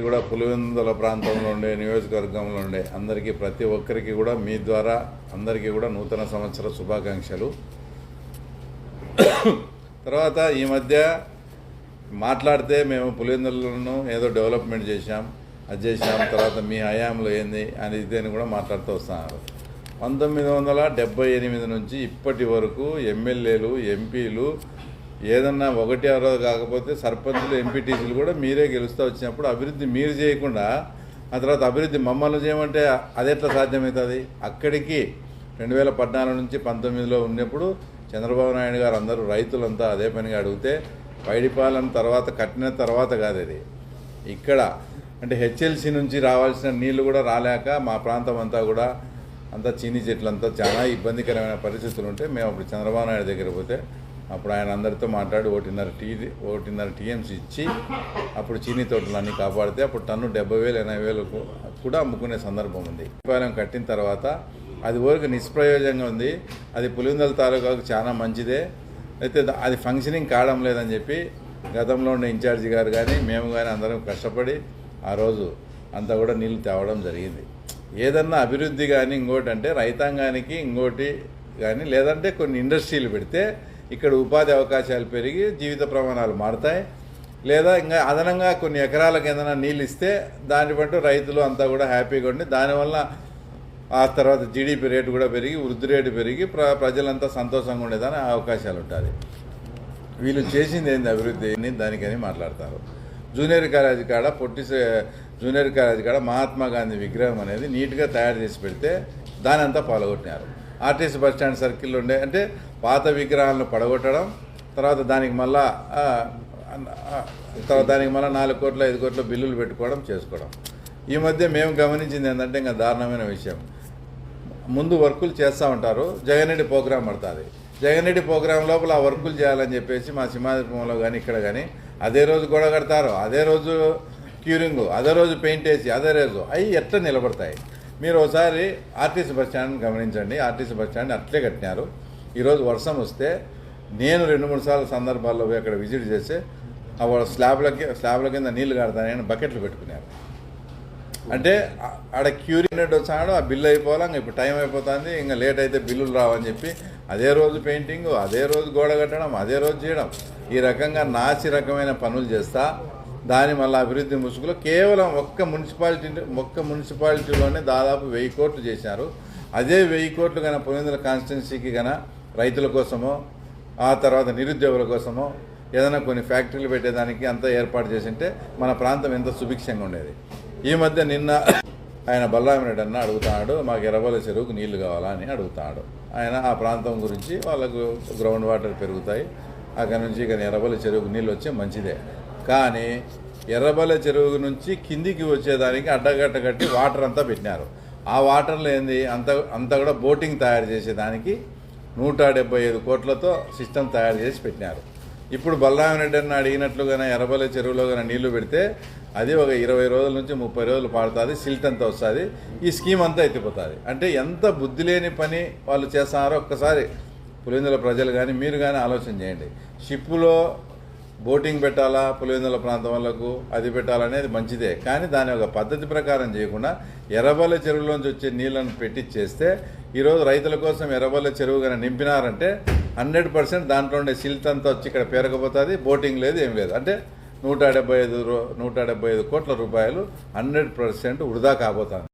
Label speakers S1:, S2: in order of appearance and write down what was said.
S1: కూడా పులివెందుల ప్రాంతంలో ఉండే నియోజకవర్గంలో ఉండే అందరికీ ప్రతి ఒక్కరికి కూడా మీ ద్వారా అందరికీ కూడా నూతన సంవత్సర శుభాకాంక్షలు. తర్వాత ఈ మధ్య మాట్లాడితే మేము పులివెందులను ఏదో డెవలప్మెంట్ చేశాం అది చేశాం తర్వాత మీ హయాంలో ఏంది అని ఇదేని కూడా మాట్లాడుతూ వస్తున్నారు. పంతొమ్మిది వందల డెబ్బై ఎనిమిది నుంచి ఇప్పటి వరకు ఎమ్మెల్యేలు ఎంపీలు ఏదన్నా ఒకటి ఎవరో కాకపోతే సర్పంచులు ఎంపీటీసీలు కూడా మీరే గెలుస్తూ వచ్చినప్పుడు అభివృద్ధి మీరు చేయకుండా ఆ తర్వాత అభివృద్ధి మమ్మల్ని చేయమంటే అది ఎట్లా సాధ్యమవుతుంది? అక్కడికి రెండు వేల పద్నాలుగు నుంచి పంతొమ్మిదిలో ఉన్నప్పుడు చంద్రబాబు నాయుడు గారు అందరూ రైతులంతా అదే పనిగా అడిగితే పైడిపాలెం తర్వాత కట్టిన తర్వాత కాదు ఇది. ఇక్కడ అంటే హెచ్ఎల్సి నుంచి రావాల్సిన నీళ్ళు కూడా రాలేక మా ప్రాంతం అంతా కూడా అంతా చీనీ చెట్లంతా చాలా ఇబ్బందికరమైన పరిస్థితులు ఉంటే మేము అప్పుడు చంద్రబాబు నాయుడు దగ్గర పోతే అప్పుడు ఆయన అందరితో మాట్లాడి ఒకటిన్నర టీ ఒకటిన్నర టీఎంసీ ఇచ్చి అప్పుడు చీనీ తోటలన్నీ కాపాడితే అప్పుడు టన్ను డెబ్బై వేలు ఎనభై వేలకు కూడా అమ్ముకునే సందర్భం ఉంది. పాలెం కట్టిన తర్వాత అది ఊరికి నిష్ప్రయోజనంగా ఉంది. అది పులివెందుల తాలూకాకు చాలా మంచిదే. అయితే అది ఫంక్షనింగ్ కావడం లేదని చెప్పి గతంలో ఉన్న ఇన్ఛార్జి గారు కానీ మేము కానీ అందరం కష్టపడి ఆ రోజు అంతా కూడా నీళ్ళు తేవడం జరిగింది. ఏదన్నా అభివృద్ధి కానీ ఇంకోటి అంటే రైతాంగానికి ఇంకోటి కానీ లేదంటే కొన్ని ఇండస్ట్రీలు పెడితే ఇక్కడ ఉపాధి అవకాశాలు పెరిగి జీవిత ప్రమాణాలు మారుతాయి. లేదా ఇంకా అదనంగా కొన్ని ఎకరాలకు ఏదైనా నీళ్ళు ఇస్తే దాన్ని బట్టి రైతులు అంతా కూడా హ్యాపీగా ఉండి దానివల్ల ఆ తర్వాత జీడిపి రేటు కూడా పెరిగి వృద్ధి రేటు పెరిగి ప్ర ప్రజలంతా సంతోషంగా ఉండేదాని అవకాశాలు ఉంటుంది వీళ్ళు చేసింది ఏంది అభివృద్ధి అని దానికని మాట్లాడతారు. జూనియర్ కాలేజీ కాడ పొట్టి జూనియర్ కాలేజీ కాడ మహాత్మా గాంధీ విగ్రహం అనేది నీట్గా తయారు చేసి పెడితే దాని అంతా పాల్గొట్టినారు. ఆర్టీసీ బస్ స్టాండ్ సర్కిల్ ఉండే అంటే పాత విగ్రహాలను పడగొట్టడం తర్వాత దానికి మళ్ళా తర్వాత దానికి మళ్ళీ నాలుగు కోట్ల ఐదు కోట్ల బిల్లులు పెట్టుకోవడం చేసుకోవడం. ఈ మధ్య మేము గమనించింది ఏంటంటే ఇంకా దారుణమైన విషయం. ముందు వర్కులు చేస్తూ ఉంటారు జగన్ రెడ్డి ప్రోగ్రాం పడుతుంది. జగన్ రెడ్డి ప్రోగ్రాం లోపల ఆ వర్కులు చేయాలని చెప్పేసి మా సింహాద్రిపురంలో కానీ ఇక్కడ కానీ అదే రోజు గొడవ కడతారు అదే రోజు క్యూరింగ్ అదే రోజు పెయింట్ వేసి అదే రోజు అవి ఎట్లా నిలబడతాయి? మీరు ఒకసారి ఆర్టీసీ బస్ స్టాండ్ గమనించండి. ఆర్టీసీ బస్ స్టాండ్ అట్లే కట్టినారు. ఈరోజు వర్షం వస్తే నేను రెండు మూడు సార్లు సందర్భాల్లో పోయి అక్కడ విజిట్ చేస్తే ఆ స్లాబ్లకి స్లాబ్ల కింద నీళ్ళు కడతానని బకెట్లు పెట్టుకున్నారు. అంటే ఆడ క్యూరినెట్ వచ్చాడు ఆ బిల్లు అయిపోవాలి ఇంకా ఇప్పుడు టైం అయిపోతుంది ఇంకా లేట్ అయితే బిల్లులు రావని చెప్పి అదే రోజు పెయింటింగ్ అదే రోజు గోడ కట్టడం అదే రోజు చేయడం. ఈ రకంగా నాసి రకమైన పనులు చేస్తా దాని మళ్ళీ అభివృద్ధి ముసుగులో కేవలం ఒక్క మున్సిపాలిటీ ఒక్క మున్సిపాలిటీలోనే దాదాపు వెయ్యి కోట్లు చేశారు. అదే వెయ్యి కోట్లు కన పులివెందుల కాన్స్టిట్యున్సీకి కన రైతుల కోసమో ఆ తర్వాత నిరుద్యోగుల కోసమో ఏదైనా కొన్ని ఫ్యాక్టరీలు పెట్టేదానికి అంతా ఏర్పాటు చేసింటే మన ప్రాంతం ఎంత సుభిక్షంగా ఉండేది. ఈ మధ్య నిన్న ఆయన బలరామిరెడ్డి అన్న అడుగుతాడు మాకు ఎర్రబల చెరువుకు నీళ్ళు కావాలా? అని అడుగుతాడు. ఆయన ఆ ప్రాంతం గురించి వాళ్ళకు గ్రౌండ్ వాటర్ పెరుగుతాయి. అక్కడ నుంచి ఇక ఎర్రబల చెరువుకు నీళ్ళు వచ్చే మంచిదే. కానీ ఎర్రబల్ల చెరువు నుంచి కిందికి వచ్చేదానికి అడ్డగట్ట కట్టి వాటర్ అంతా పెట్టినారు. ఆ వాటర్లో ఏంది? అంత అంతా కూడా బోటింగ్ తయారు చేసేదానికి నూట డెబ్బై ఐదు కోట్లతో సిస్టమ్ తయారు చేసి పెట్టినారు. ఇప్పుడు బలరామిరెడ్డి అన్న అడిగినట్లుగానే ఎర్రబల్ల చెరువులో కానీ నీళ్ళు పెడితే అది ఒక ఇరవై రోజుల నుంచి ముప్పై రోజులు పాడుతుంది సిల్ట్ అంతా వస్తుంది ఈ స్కీమ్ అంతా ఎత్తిపోతుంది. అంటే ఎంత బుద్ధి లేని పని వాళ్ళు చేస్తున్నారో ఒక్కసారి పులిందుల ప్రజలు కానీ మీరు కానీ ఆలోచన చేయండి. షిప్పులో బోటింగ్ పెట్టాలా? పులివెందుల ప్రాంతం వాళ్ళకు అది పెట్టాలనేది మంచిదే. కానీ దాని ఒక పద్ధతి ప్రకారం చేయకుండా ఎర్రబల్ల చెరువులోంచి వచ్చే నీళ్ళను పెట్టి చేస్తే ఈరోజు రైతుల కోసం ఎర్రబల్ల చెరువు కానీ నింపినారంటే హండ్రెడ్ పర్సెంట్ దాంట్లో ఉండే సిల్ట్ అంతా వచ్చి ఇక్కడ పేరకపోతుంది బోటింగ్ లేదు ఏం లేదు. అంటే నూట డెబ్బై ఐదు నూట డెబ్బై ఐదు కోట్ల రూపాయలు హండ్రెడ్ పర్సెంట్ వృధా కాబోతుంది.